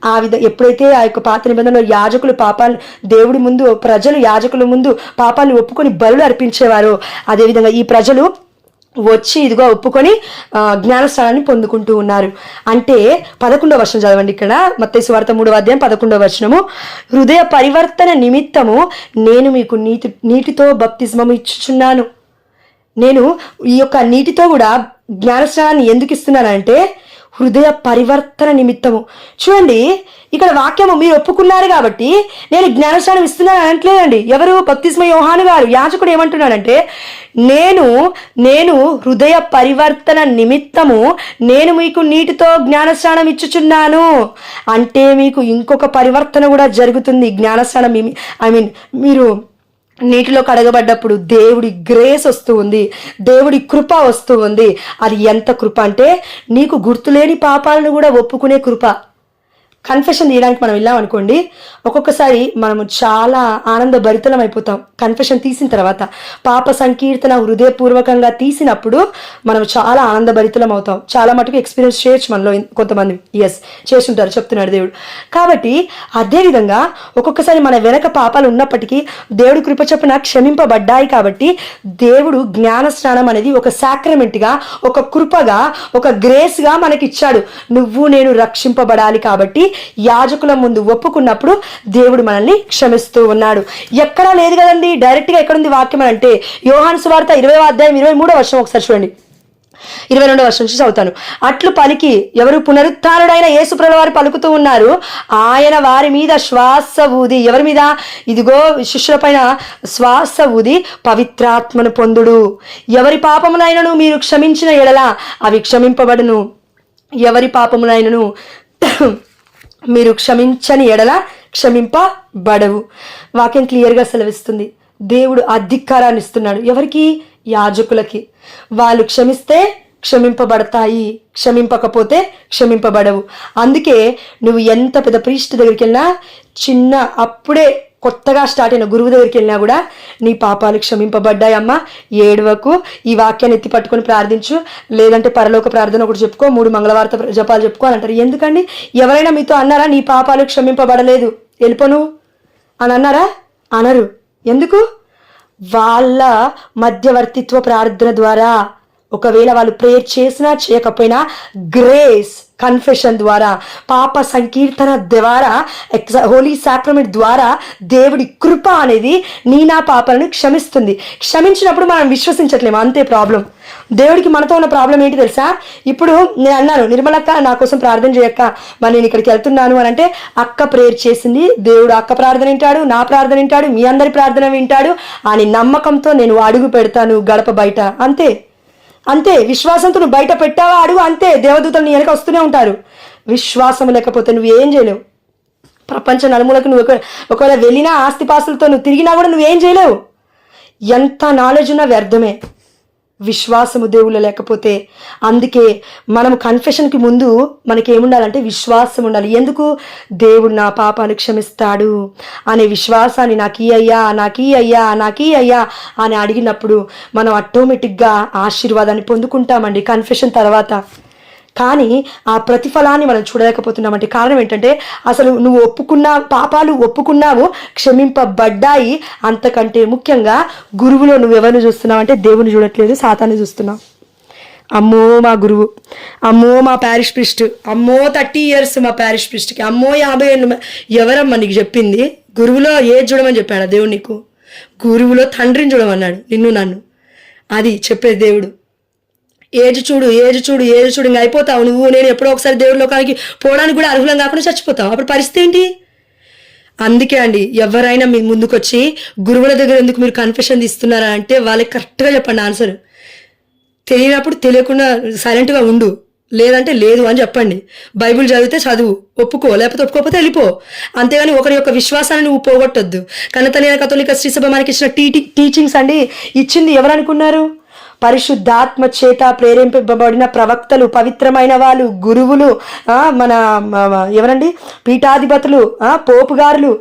A: ఆ విధ ఎప్పుడైతే ఆ యొక్క పాత నిబంధనలో యాజకులు పాపాలు దేవుడి ముందు ప్రజలు యాజకుల ముందు పాపాలను ఒప్పుకొని బలులు అర్పించేవారో. అదేవిధంగా ఈ ప్రజలు వచ్చి ఇదిగో ఒప్పుకొని జ్ఞానస్థానాన్ని పొందుకుంటూ ఉన్నారు. అంటే పదకొండవ వర్షం చదవండి ఇక్కడ. మత్తయి వార్త మూడవ అధ్యాయం పదకొండవ వర్షము హృదయ పరివర్తన నిమిత్తము నేను మీకు నీటి నీటితో బప్తిస్మము ఇచ్చుచున్నాను. నేను ఈ యొక్క నీటితో కూడా జ్ఞానస్నానాన్ని ఎందుకు ఇస్తున్నానంటే హృదయ పరివర్తన నిమిత్తము. చూడండి ఇక్కడ వాక్యము మీరు ఒప్పుకున్నారు కాబట్టి నేను జ్ఞానస్నానం ఇస్తున్నాను అనట్లేదండి. ఎవరు? భక్తిస్మ యోహాను గారు. యాజకుడు ఏమంటున్నాడంటే నేను నేను హృదయ పరివర్తన నిమిత్తము నేను మీకు నీటితో జ్ఞానస్నానం ఇచ్చుచున్నాను. అంటే మీకు ఇంకొక పరివర్తన కూడా జరుగుతుంది. జ్ఞానస్నానం ఐ మీన్ మీరు నీటిలో కడగబడ్డప్పుడు దేవుడి గ్రేస్ వస్తూ ఉంది దేవుడి కృప వస్తూ ఉంది. అది ఎంత కృప అంటే నీకు గుర్తులేని పాపాలను కూడా ఒప్పుకునే కృప. కన్ఫెషన్ తీయడానికి మనం వెళ్ళాం అనుకోండి ఒక్కొక్కసారి మనము చాలా ఆనంద భరితలం అయిపోతాం. కన్ఫెషన్ తీసిన తర్వాత పాప సంకీర్తన హృదయపూర్వకంగా తీసినప్పుడు మనం చాలా ఆనంద భరితలం అవుతాం. చాలా మటుకు ఎక్స్పీరియన్స్ చేయొచ్చు మనలో కొంతమంది. ఎస్ చేస్తుంటారు చెప్తున్నాడు దేవుడు. కాబట్టి అదేవిధంగా ఒక్కొక్కసారి మన వెనక పాపాలు ఉన్నప్పటికీ దేవుడు కృప చొప్పున క్షమింపబడ్డాయి కాబట్టి దేవుడు జ్ఞాన స్నానం అనేది ఒక సాక్రమెంట్గా ఒక కృపగా ఒక గ్రేస్గా మనకిచ్చాడు. నువ్వు నేను రక్షింపబడాలి కాబట్టి యాజకుల ముందు ఒప్పుకున్నప్పుడు దేవుడు మనల్ని క్షమిస్తూ ఉన్నాడు. ఎక్కడా లేదు కదండి. డైరెక్ట్గా ఎక్కడుంది వాక్యం అని అంటే యోహాను సువార్త ఇరవై అధ్యాయం ఇరవై మూడో వర్షం ఒకసారి చూడండి. ఇరవై రెండో వర్షం నుంచి చదువుతాను. అట్లు పలికి ఎవరు పునరుత్డైన యేసుప్రల వారు పలుకుతూ ఉన్నారు. ఆయన వారి మీద శ్వాస ఊది. ఎవరి మీద? ఇదిగో శిష్యుల పైన శ్వాస ఊది పవిత్రాత్మను పొందుడు. ఎవరి పాపమునైనను మీరు క్షమించిన ఎడల అవి క్షమింపబడును. ఎవరి పాపమునైనను మీరు క్షమించని ఎడల క్షమింపబడవు. వాక్యం క్లియర్గా సెలవిస్తుంది. దేవుడు అధికారాన్ని ఇస్తున్నాడు. ఎవరికి? యాజకులకి. వాళ్ళు క్షమిస్తే క్షమింపబడతాయి. క్షమింపకపోతే క్షమింపబడవు. అందుకే నువ్వు ఎంత పెద్ద ప్రీస్ట్ దగ్గరికి వెళ్ళినా చిన్న అప్పుడే కొత్తగా స్టార్ట్ అయిన గురువు దగ్గరికి వెళ్ళినా కూడా నీ పాపాలు క్షమింపబడ్డాయమ్మా ఏడవకు ఈ వాక్యాన్ని ఎత్తి పట్టుకొని ప్రార్థించు. లేదంటే పరలోక ప్రార్థన ఒకటి చెప్పుకో మూడు మంగళవార్త జపాలు చెప్పుకో అని అంటారు. ఎందుకండి? ఎవరైనా మీతో అన్నారా నీ పాపాలు క్షమింపబడలేదు? వెళ్ళిపోను అని అన్నారా? అనరు. ఎందుకు? వాళ్ళ మధ్యవర్తిత్వ ప్రార్థన ద్వారా ఒకవేళ వాళ్ళు ప్రేయర్ చేసినా చేయకపోయినా గ్రేస్ కన్ఫెషన్ ద్వారా పాప సంకీర్తన ద్వారా ఎక్స హోలీ సాక్రమెంట్ ద్వారా దేవుడి కృప అనేది నీ నా పాపలను క్షమిస్తుంది. క్షమించినప్పుడు మనం విశ్వసించట్లేము అంతే ప్రాబ్లం దేవుడికి మనతో ఉన్న ప్రాబ్లం ఏంటి తెలుసా? ఇప్పుడు నేను అన్నాను నిర్మలక్క నా కోసం ప్రార్థన చేయక్క. మరి నేను ఇక్కడికి వెళ్తున్నాను అని అంటే అక్క ప్రేయర్ చేసింది దేవుడు అక్క ప్రార్థన వింటాడు నా ప్రార్థన వింటాడు మీ అందరి ప్రార్థన వింటాడు అని నమ్మకంతో నేను అడుగు పెడతాను గడప బయట అంతే. అంతే విశ్వాసంతో నువ్వు బయట పెట్టావా అడుగు అంతే దేవదూతలు నీ వెనక వస్తూనే ఉంటారు. విశ్వాసం లేకపోతే నువ్వు ఏం చేయలేవు. ప్రపంచ నలుమూలకు నువ్వు ఒకవేళ వెళ్ళినా ఆస్తిపాస్తులతో నువ్వు తిరిగినా కూడా నువ్వేం చేయలేవు. ఎంత నాలెడ్జ్ ఉన్నా వ్యర్థమే. విశ్వాసము దేవుళ్ళు లేకపోతే. అందుకే మనం కన్ఫెషన్కి ముందు మనకి ఏముండాలంటే విశ్వాసం ఉండాలి ఎందుకు? దేవుడు నా పాపాలు క్షమిస్తాడు. అనే విశ్వాసాన్ని నాకు ఈ అయ్యా నాకు ఈ అయ్యా నాకు ఈ అయ్యా అని అడిగినప్పుడు మనం ఆటోమేటిక్గా ఆశీర్వాదాన్ని పొందుకుంటామండి. కన్ఫెషన్ తర్వాత. కానీ ఆ ప్రతిఫలాన్ని మనం చూడలేకపోతున్నామంటే కారణం ఏంటంటే అసలు నువ్వు ఒప్పుకున్న పాపాలు ఒప్పుకున్నావు క్షమింపబడ్డాయి. అంతకంటే ముఖ్యంగా గురువులో నువ్వు ఎవరిని చూస్తున్నావు అంటే దేవుని చూడట్లేదు సాతాన్ని చూస్తున్నావు. అమ్మో మా గురువు అమ్మో మా ప్యారిష్ ప్రిస్ట్ అమ్మో థర్టీ ఇయర్స్ మా ప్యారిష్ ప్రిస్ట్కి అమ్మో యాభై ఏళ్ళు ఎవరమ్మా నీకు చెప్పింది? గురువులో ఏది చూడమని చెప్పాడు దేవుడు నీకు? గురువులో తండ్రిని చూడమన్నాడు నిన్ను నన్ను. అది చెప్పేది దేవుడు. ఏజ్ చూడు ఏజ్ చూడు ఏజ్ చూడు ఇంకా అయిపోతావు నువ్వు. నేను ఎప్పుడో ఒకసారి దేవుడి లోకానికి పోవడానికి కూడా అర్హులం కాకుండా చచ్చిపోతావు. అప్పుడు పరిస్థితి ఏంటి? అందుకే అండి ఎవరైనా మీ ముందుకొచ్చి గురువుల దగ్గర ఎందుకు మీరు కన్ఫెషన్ తీస్తున్నారా అంటే వాళ్ళకి కరెక్ట్గా చెప్పండి ఆన్సర్ తెలియనప్పుడు తెలియకుండా సైలెంట్గా ఉండు. లేదంటే లేదు అని చెప్పండి. బైబిల్ చదివితే చదువు. ఒప్పుకో లేకపోతే ఒప్పుకోకపోతే వెళ్ళిపో. అంతేగాని ఒకరి యొక్క విశ్వాసాన్ని నువ్వు పోగొట్టొద్దు. కనతనీయ కథోలిక శ్రీసభ మనకి ఇచ్చిన టీ టీచింగ్స్ అండి. ఇచ్చింది ఎవరు అనుకున్నారు? పరిశుద్ధాత్మ చేత ప్రేరేపింపబడిన ప్రవక్తలు పవిత్రమైన వాళ్ళు గురువులు మన ఎవరండి? పీఠాధిపతులు పోపుగారులు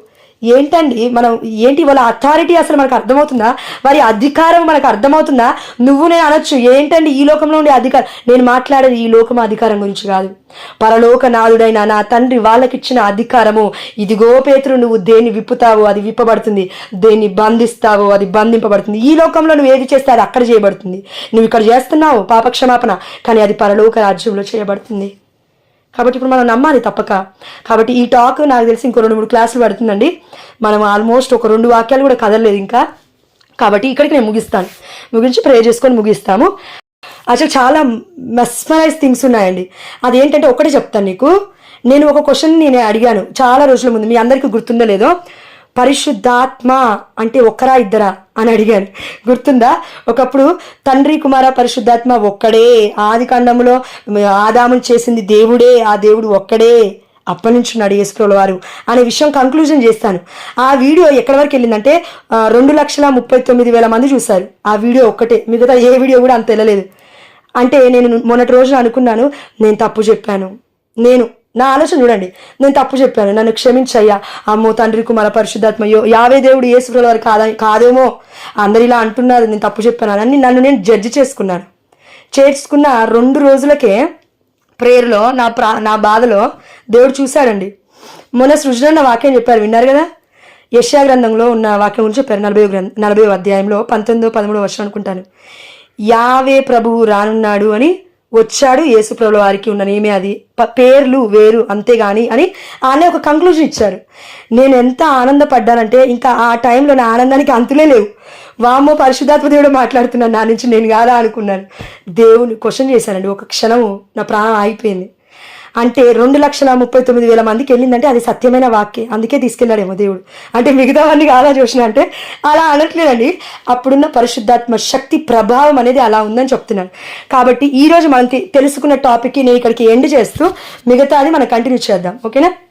A: ఏంటండి? మనం ఏంటి వాళ్ళ అథారిటీ అసలు మనకు అర్థమవుతుందా? వారి అధికారం మనకు అర్థమవుతుందా? నువ్వు నేను అనొచ్చు. ఏంటండి ఈ లోకంలో ఉండే అధికారం? నేను మాట్లాడేది ఈ లోకం అధికారం గురించి కాదు. పరలోక నాదుడైన నా తండ్రి వాళ్ళకిచ్చిన అధికారము. ఇదిగో పేతురు నువ్వు దేన్ని విప్పుతావో అది విప్పబడుతుంది. దేన్ని బంధిస్తావో అది బంధింపబడుతుంది. ఈ లోకంలో నువ్వు ఏది చేస్తే అది అక్కడ చేయబడుతుంది. నువ్వు ఇక్కడ చేస్తున్నావు పాపక్షమాపణ కానీ అది పరలోక రాజ్యంలో చేయబడుతుంది. కాబట్టి ఇప్పుడు మనం నమ్మాలి తప్పక. కాబట్టి ఈ టాక్ నాకు తెలిసి ఇంకో రెండు మూడు క్లాసులు పడుతుందండి. మనం ఆల్మోస్ట్ ఒక రెండు వాక్యాలు కూడా కదలలేదు ఇంకా. కాబట్టి ఇక్కడికి నేను ముగిస్తాను. ముగించి ప్రే చేసుకొని ముగిస్తాము. అసలు చాలా మెస్మరైజ్ థింగ్స్ ఉన్నాయండి. అదేంటంటే ఒకటే చెప్తాను నీకు. నేను ఒక క్వశ్చన్ నేను అడిగాను. చాలా రోజుల ముందు. మీ అందరికీ గుర్తుందో లేదో. పరిశుద్ధాత్మ అంటే ఒక్కరా ఇద్దరా అని అడిగాను గుర్తుందా? ఒకప్పుడు తండ్రి కుమార పరిశుద్ధాత్మ ఒక్కడే. ఆది కాండములో ఆదామును చేసింది దేవుడే ఆ దేవుడు ఒక్కడే. అప్పటి నుంచి ఉన్నాడు యేసుప్రభుల వారు అనే విషయం కంక్లూజన్ చేస్తాను. ఆ వీడియో ఎక్కడి వరకు వెళ్ళిందంటే రెండు లక్షల ముప్పై తొమ్మిది వేల మంది చూశారు. ఆ వీడియో ఒక్కటే. మిగతా ఏ వీడియో కూడా అంత వెళ్ళలేదు. అంటే నేను మొన్నటి రోజున అనుకున్నాను నేను తప్పు చెప్పాను. నేను నా ఆలోచన చూడండి. నేను తప్పు చెప్పాను. నన్ను క్షమించయ్యా. అమ్మో తండ్రి కుమార పరిశుద్ధాత్మయ్యో యావే దేవుడు యేసుప్రభు వారు కాదా కాదేమో? అందరు ఇలా అంటున్నారు. నేను తప్పు చెప్పాను అని నన్ను నేను జడ్జి చేసుకున్నాను. చేసుకున్న రెండు రోజులకే ప్రేయర్లో నా ప్రా నా బాధలో దేవుడు చూశాడండి. మొన్న సృజన వాక్యం చెప్పారు. విన్నారు కదా? యశ్యా గ్రంథంలో ఉన్న వాక్యం గురించి చెప్పారు. నలభై గ్రంథ నలభై అధ్యాయంలో పంతొమ్మిదో పదమూడో వర్షం అనుకుంటాను. యావే ప్రభువు రానున్నాడు అని వచ్చాడు యేసుప్రభుల వారికి ఉన్న నేమే అది. పేర్లు వేరు అంతేగాని అని ఆయన ఒక కంక్లూజన్ ఇచ్చారు. నేను ఎంత ఆనందపడ్డానంటే ఇంకా ఆ టైంలో నా ఆనందానికి అంతులే లేవు. వామ్మో పరిశుద్ధాత్మ దేవుడు మాట్లాడుతున్నాను నా నుంచి నేను కాదా అనుకున్నాను. దేవుని క్వశ్చన్ చేశానండి ఒక క్షణము నా ప్రాణం ఆగిపోయింది. అంటే రెండు లక్షల ముప్పై తొమ్మిది వేల మందికి వెళ్ళిందంటే అది సత్యమైన వాక్యే. అందుకే తీసుకెళ్ళాడేమో దేవుడు. అంటే మిగతావన్నీ కాదా చూసిన అంటే అలా అనట్లేదండి. అప్పుడున్న పరిశుద్ధాత్మ శక్తి ప్రభావం అనేది అలా ఉందని చెప్తున్నాను కాబట్టి ఈ రోజు మనం తెలుసుకున్న టాపిక్కి నేను ఇక్కడికి ఎండ్ చేస్తూ మిగతాది మనం కంటిన్యూ చేద్దాం. ఓకేనా?